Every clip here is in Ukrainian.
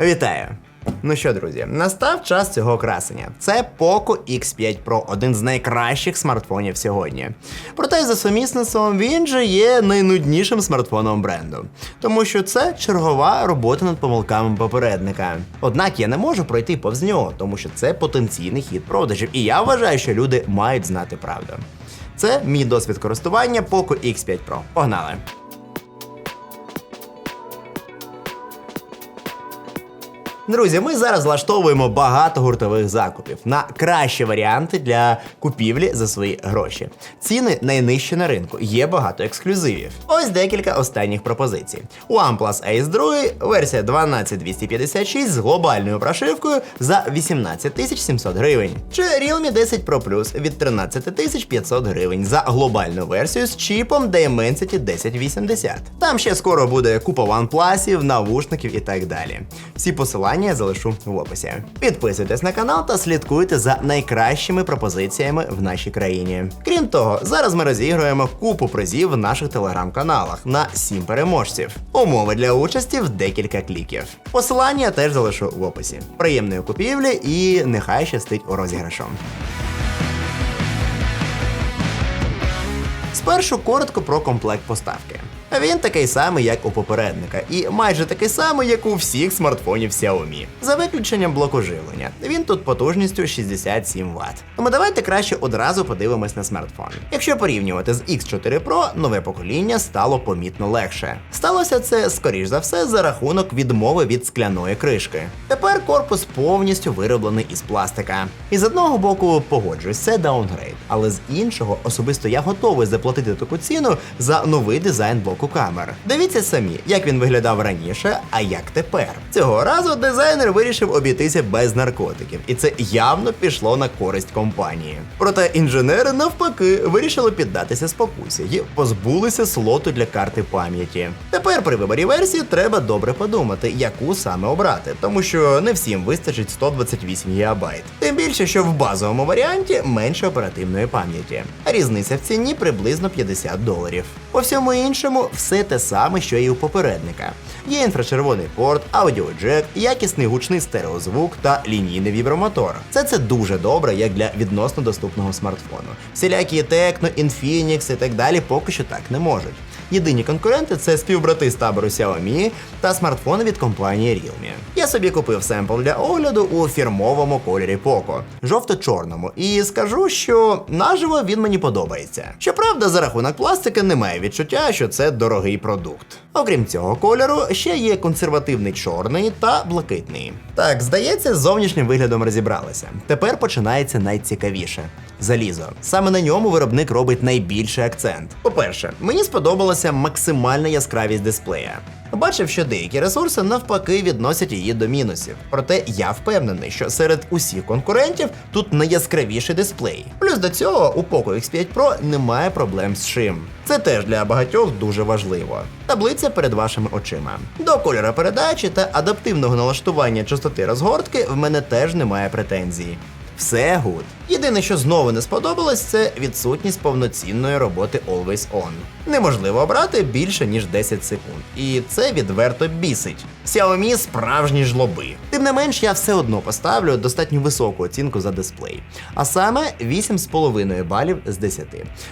Вітаю! Ну що, друзі, настав час цього красення. Це Poco X5 Pro, один з найкращих смартфонів сьогодні. Проте за сумісництвом він же є найнуднішим смартфоном бренду, тому що це чергова робота над помилками попередника. Однак я не можу пройти повз нього, тому що це потенційний хід продажів, і я вважаю, що люди мають знати правду. Це мій досвід користування Poco X5 Pro. Погнали! Друзі, ми зараз влаштовуємо багато гуртових закупів на кращі варіанти для купівлі за свої гроші. Ціни найнижчі на ринку, є багато ексклюзивів. Ось декілька останніх пропозицій. OnePlus Ace 2, версія 12256 з глобальною прошивкою за 18 700 гривень. Чи Realme 10 Pro Plus від 13 500 гривень за глобальну версію з чіпом Dimensity 1080. Там ще скоро буде купа OnePlus, навушників і так далі. Всі посилання я залишу в описі. Підписуйтесь на канал та слідкуйте за найкращими пропозиціями в нашій країні. Крім того, зараз ми розігруємо купу призів в наших телеграм-каналах на 7 переможців. Умови для участі в декілька кліків. Посилання теж залишу в описі. Приємної купівлі і нехай щастить у розіграшом. Спершу коротко про комплект поставки. Він такий самий, як у попередника, і майже такий самий, як у всіх смартфонів Xiaomi. За виключенням блоку живлення. Він тут потужністю 67 Вт. Тому давайте краще одразу подивимось на смартфон. Якщо порівнювати з X4 Pro, нове покоління стало помітно легше. Сталося це, скоріш за все, за рахунок відмови від скляної кришки. Тепер корпус повністю вироблений із пластика. І з одного боку погоджуюсь, це даунгрейд, але з іншого особисто я готовий заплатити таку ціну за новий дизайн блоку камер. Дивіться самі, як він виглядав раніше, а як тепер. Цього разу дизайнер вирішив обійтися без наркотиків, і це явно пішло на користь компанії. Проте інженери навпаки вирішили піддатися спокусі і позбулися слоту для карти пам'яті. Тепер при виборі версії треба добре подумати, яку саме обрати, тому що не всім вистачить 128 ГБ. Тим більше, що в базовому варіанті менше оперативної пам'яті. Різниця в ціні приблизно 50 доларів. По всьому іншому, все те саме, що і у попередника. Є інфрачервоний порт, аудіоджек, якісний гучний стереозвук та лінійний вібромотор. Це це дуже добре, як для відносно доступного смартфону. Всілякі Tecno, Infinix і так далі поки що так не можуть. Єдині конкуренти це співбрати з табору Xiaomi та смартфони від компанії Realme. Я собі купив семпл для огляду у фірмовому кольорі Poco, жовто-чорному, і скажу, що наживо він мені подобається. Щоправда, за рахунок пластики немає відчуття, що це дорогий продукт. Окрім цього кольору, ще є консервативний чорний та блакитний. Так, здається, з зовнішнім виглядом розібралися. Тепер починається найцікавіше. Залізо. Саме на ньому виробник робить найбільший акцент. По-перше, мені сподобалася максимальна яскравість дисплея. Бачив, що деякі ресурси навпаки відносять її до мінусів. Проте я впевнений, що серед усіх конкурентів тут найяскравіший дисплей. Плюс до цього у Poco X5 Pro немає проблем з шим. Це теж для багатьох дуже важливо. Таблиця перед вашими очима. До кольора передачі та адаптивного налаштування частоти розгортки в мене теж немає претензій. Все гуд. Єдине, що знову не сподобалось, це відсутність повноцінної роботи Always On. Неможливо обрати більше ніж 10 секунд. І це відверто бісить. Xiaomi справжні жлоби. Тим не менш, я все одно поставлю достатньо високу оцінку за дисплей. А саме 8,5 балів з 10.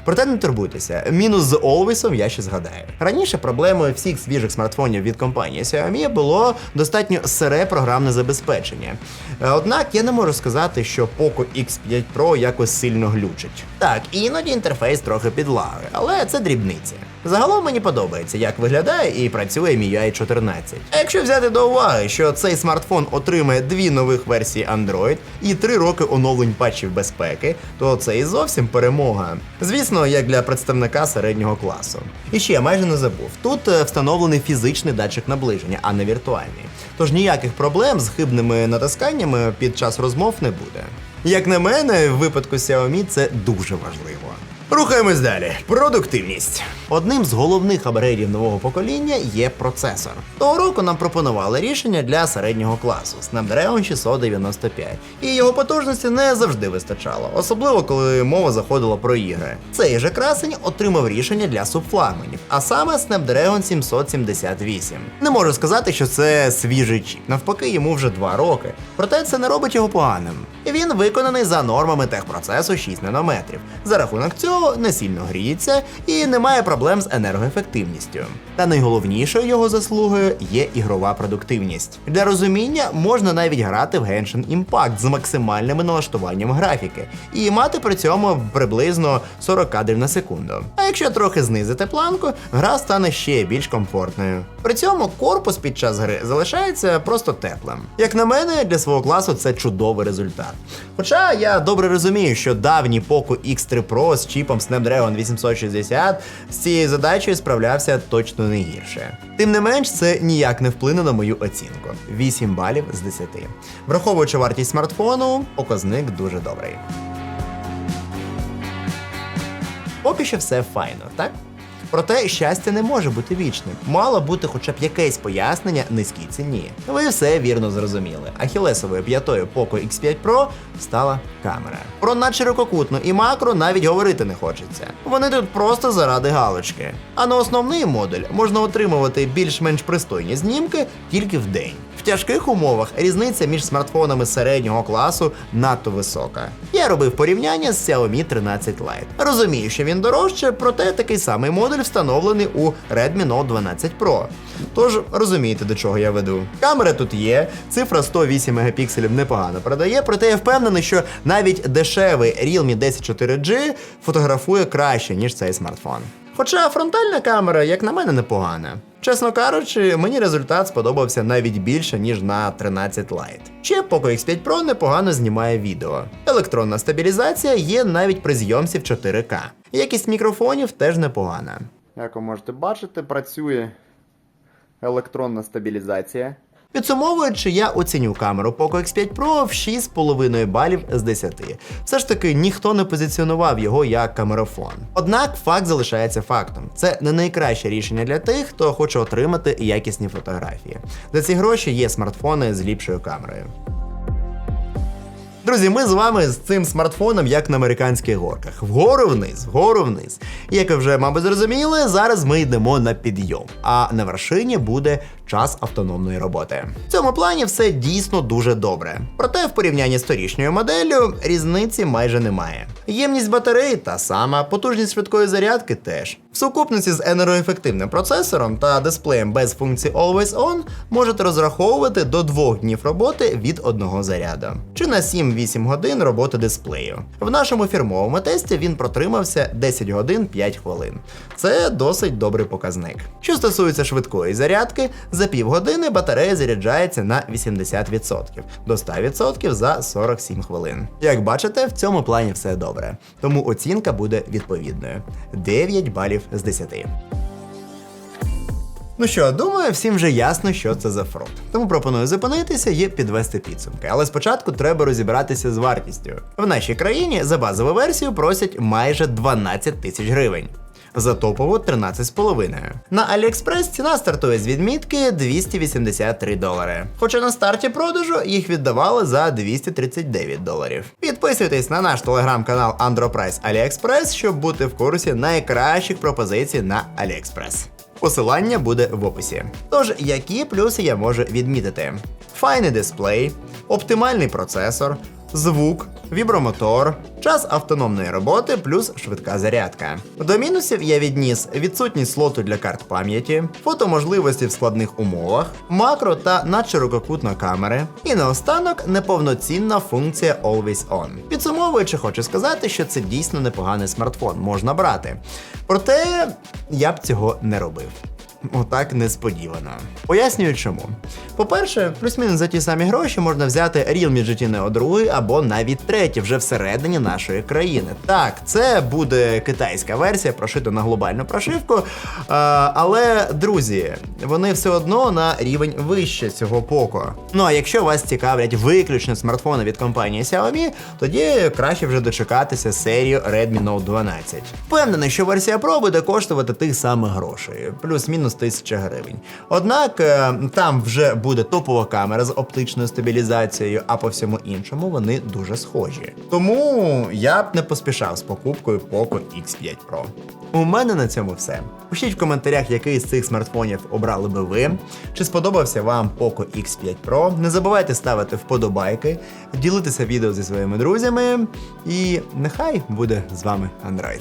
Проте не турбуйтеся, мінус з Always я ще згадаю. Раніше проблемою всіх свіжих смартфонів від компанії Xiaomi було достатньо сире програмне забезпечення. Е, Однак я не можу сказати, що Poco X5 Pro якось сильно глючить. Так, іноді інтерфейс трохи підлагує, але це дрібниці. Загалом мені подобається, як виглядає і працює MIUI 14. А якщо взяти до уваги, що цей смартфон отримає дві нових версії Android і три роки оновлень патчів безпеки, то це і зовсім перемога. Звісно, як для представника середнього класу. І ще майже не забув: тут е, встановлений фізичний датчик наближення, а не віртуальний. Тож ніяких проблем з хибними натисканнями під час розмов не буде. Як на мене, в випадку Xiaomi це дуже важливо. Рухаємось далі. Продуктивність. Одним з головних апгрейдів нового покоління є процесор. Того року нам пропонували рішення для середнього класу Snapdragon 695, і його потужності не завжди вистачало, особливо коли мова заходила про ігри. Цей же красень отримав рішення для субфлагманів, а саме Snapdragon 778. Не можу сказати, що це свіжий чіп, навпаки, йому вже 2 роки. Проте це не робить його поганим. Він виконаний за нормами техпроцесу 6 нанометрів. За рахунок цього не сильно гріється і не має проблем з енергоефективністю. Та найголовнішою його заслугою є ігрова продуктивність. Для розуміння можна навіть грати в Genshin Impact з максимальними налаштуванням графіки і мати при цьому приблизно 40 кадрів на секунду. А якщо трохи знизити планку, гра стане ще більш комфортною. При цьому корпус під час гри залишається просто теплим. Як на мене, для свого класу це чудовий результат. Хоча я добре розумію, що давній Poco X3 Pro з чіпом Snapdragon 860 з цією задачею справлявся точно не гірше. Тим не менш, це ніяк не вплине на мою оцінку 8 балів з 10. Враховуючи вартість смартфону, показник дуже добрий. Поки що все файно, так? Проте щастя не може бути вічним. Мало бути хоча б якесь пояснення низькій ціні. Ви все вірно зрозуміли. Ахілесовою п'ятою Poco X5 Pro стала камера. Про надширококутну і макро навіть говорити не хочеться. Вони тут просто заради галочки. А на основний модуль можна отримувати більш-менш пристойні знімки тільки в день. В тяжких умовах різниця між смартфонами середнього класу надто висока. Я робив порівняння з Xiaomi 13 Lite. Розумію, що він дорожче, проте такий самий модуль встановлений у Redmi Note 12 Pro. Tож розумієте, до чого я веду. Камера тут є, цифра 108 мегапікселів непогано продає, проте я впевнений, що навіть дешевий Realme 10 4G фотографує краще, ніж цей смартфон. Хоча фронтальна камера, як на мене, непогана. Чесно кажучи, мені результат сподобався навіть більше, ніж на 13 Lite. Ще Poco X5 Pro непогано знімає відео. Електронна стабілізація є навіть при зйомці в 4К. Якість мікрофонів теж непогана. Як ви можете бачити, працює електронна стабілізація. Підсумовуючи, я оціню камеру Poco X5 Pro в 6,5 балів з 10. Все ж таки ніхто не позиціонував його як камерафон. Однак факт залишається фактом. Це не найкраще рішення для тих, хто хоче отримати якісні фотографії. За ці гроші є смартфони з ліпшою камерою. Друзі, ми з вами з цим смартфоном, як на американських горках. Вгору вниз, вгору вниз. Як ви вже, мабуть, зрозуміли, зараз ми йдемо на підйом, а на вершині буде час автономної роботи. В цьому плані все дійсно дуже добре. Проте в порівнянні з торішньою моделлю різниці майже немає. Ємність батареї та сама, потужність швидкої зарядки теж. В сукупності з енергоефективним процесором та дисплеєм без функції Always On можете розраховувати до двох днів роботи від одного заряду. Чи на 7-8 годин роботи дисплею. В нашому фірмовому тесті він протримався 10 годин 5 хвилин. Це досить добрий показник. Що стосується швидкої зарядки, за півгодини батарея заряджається на 80% до 100% за 47 хвилин. Як бачите, в цьому плані все добре. Тому оцінка буде відповідною: 9 балів з 10. Ну що, думаю, всім вже ясно, що це за фрукт. Тому пропоную зупинитися і підвести підсумки. Але спочатку треба розібратися з вартістю. В нашій країні за базову версію просять майже 12 тисяч гривень. За топову 13,5. На AliExpress ціна стартує з відмітки 283 долари. Хоча на старті продажу їх віддавали за 239 доларів. Підписуйтесь на наш телеграм-канал Androprice AliExpress, щоб бути в курсі найкращих пропозицій на AliExpress. Посилання буде в описі. Тож, які плюси я можу відмітити? Файний дисплей, оптимальний процесор, звук, вібромотор, час автономної роботи плюс швидка зарядка. До мінусів я відніс відсутність слоту для карт пам'яті, фотоможливості в складних умовах, макро та надширококутна камери, і наостанок неповноцінна функція Always On. Підсумовуючи, хочу сказати, що це дійсно непоганий смартфон, можна брати. Проте я б цього не робив. Отак несподівано. Пояснюю чому. По-перше, плюс-мінус за ті самі гроші можна взяти Realme GT Neo 2 або навіть третій вже всередині нашої країни. Так, це буде китайська версія, прошита на глобальну прошивку. Але, друзі, вони все одно на рівень вище цього Poco. Ну а якщо вас цікавлять виключно смартфони від компанії Xiaomi, тоді краще вже дочекатися серію Redmi Note 12. Впевнений, що версія Pro буде коштувати тих самих грошей, плюс-мінус 1000 гривень. Однак е, там вже буде топова камера з оптичною стабілізацією, а по всьому іншому вони дуже схожі. Тому я б не поспішав з покупкою Poco X5 Pro. У мене на цьому все. Пишіть в коментарях, який з цих смартфонів обрали би ви. Чи сподобався вам Poco X5 Pro? Не забувайте ставити вподобайки, ділитися відео зі своїми друзями. І нехай буде з вами Android.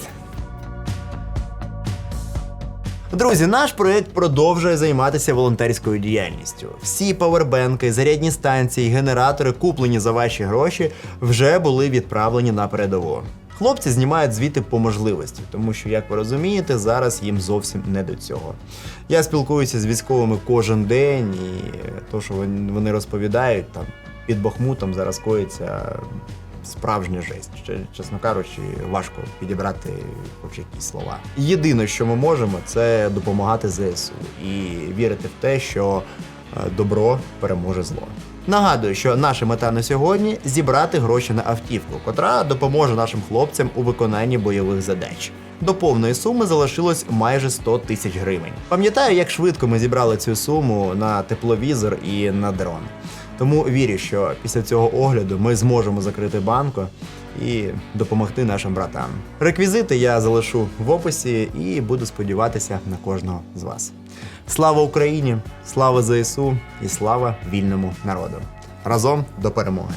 Друзі, наш проект продовжує займатися волонтерською діяльністю. Всі павербенки, зарядні станції, генератори, куплені за ваші гроші, вже були відправлені на передову. Хлопці знімають звіти по можливості, тому що, як ви розумієте, зараз їм зовсім не до цього. Я спілкуюся з військовими кожен день, і то, що вони розповідають, там під Бахмутом зараз коїться справжня жесть. Чесно кажучи, важко підібрати хоч якісь слова. Єдине, що ми можемо, це допомагати ЗСУ і вірити в те, що е, добро переможе зло. Нагадую, що наша мета на сьогодні зібрати гроші на автівку, котра допоможе нашим хлопцям у виконанні бойових задач. До повної суми залишилось майже 100 тисяч гривень. Пам'ятаю, як швидко ми зібрали цю суму на тепловізор і на дрон. Тому вірю, що після цього огляду ми зможемо закрити банку і допомогти нашим братам. Реквізити я залишу в описі і буду сподіватися на кожного з вас. Слава Україні! Слава ЗСУ і слава вільному народу! Разом до перемоги!